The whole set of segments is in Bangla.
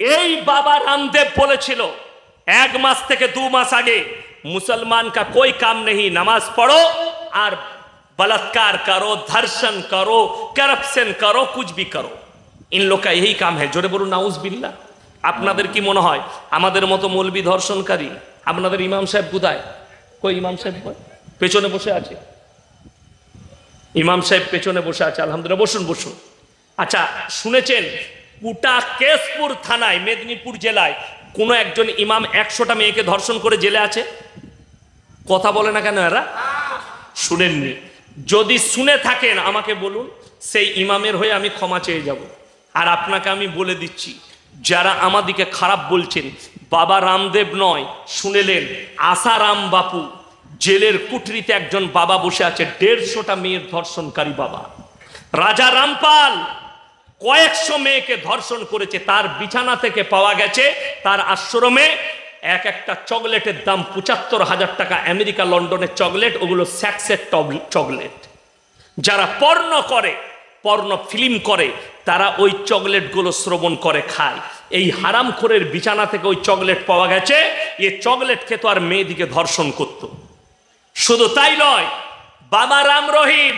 এই বাবা রামদেব বলেছিল এক মাস থেকে দু মাস আগে মুসলমান का कोई काम नहीं नमाज पढ़ो और बलात्कार करो धर्षण करो करप्शन करो कुछ भी करो इन लोग का यही काम है জোরে বলুন নাউজ বিল্লাহ আপনাদের কি মনে হয় আমাদের মতো মৌলবি ধর্ষণকারী আপনাদের ইমাম সাহেব কোথায় কই ইমাম সাহেব কই? পেছনে বসে আছে ইমাম সাহেব পেছনে বসে আছে আলহামদুলিল্লাহ বসুন বসুন আচ্ছা শুনেছেন কুটা কেশপুর থানায়, মেদিনীপুর জেলায় কোনো একজন ইমাম একশোটা মেয়েকে ধর্ষণ করে জেলে আছে? কথা বলে না কেন এরা? শুনেননি। যদি শুনে থাকেন, আমাকে বলুন, সেই ইমামের হয়ে আমি ক্ষমা চেয়ে যাব। আর আপনাকে আমি বলে দিচ্ছি, যারা আমাদিকে খারাপ বলছেন, বাবা রামদেব নয়, শুনেলেন আসারাম বাপু, জেলের কুঠরিতে একজন বাবা বসে আছে, দেড়শোটা মেয়ের ধর্ষণকারী বাবা। রাজা রামপাল কয়েকশো মেয়েকে ধর্ষণ করেছে, তার বিছানা থেকে পাওয়া গেছে, তার আশ্রমে এক একটা চকলেটের দাম পঁচাত্তর হাজার টাকা, আমেরিকা লন্ডনের চকলেট, ওগুলো স্যাক্সের চকলেট। যারা পর্ণ করে, পর্ণ ফিল্ম করে, তারা ওই চকলেটগুলো শ্রবণ করে, খায়। এই হারামখোরের বিছানা থেকে ওই চকলেট পাওয়া গেছে, এ চকলেট খেতো আর মেয়েদিকে ধর্ষণ করতো। শুধু তাই নয়, বাবা রাম রহিম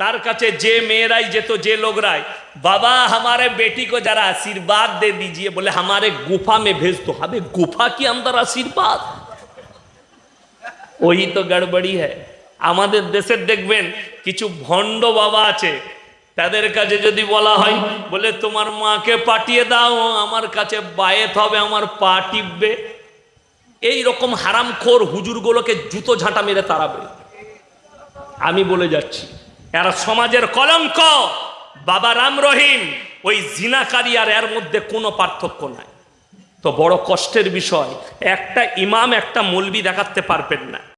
তার কাছে যে মেয়েরাই যেত যে লোকরাই बाबा हमारे बेटी को जरा आशीर्वाद दे दीजिए बोले हमारे गुफा में भेज दो हमें गुफा के अंदर आशीर्वाद ওই তো গড়বড়ি হ্যাঁ আমাদের দেশের দেখবেন কিছু ভণ্ড বাবা আছে তাদের কাছে যদি বলা হয় বলে তোমার মাকে পাঠিয়ে দাও আমার কাছে বায়েত হবে আমার পা টিপবে এই রকম হারামখোর হুজুরগুলোকে জুতো ঝাঁটা মেরে তাড়াবে আমি বলে যাচ্ছি এরা সমাজের কলঙ্ক। বাবা রাম রহিম, ওই জিনাকারী আর এর মধ্যে কোনো পার্থক্য নাই। তো বড় কষ্টের বিষয়, একটা ইমাম, একটা মলবি দেখাতে পারবেন না।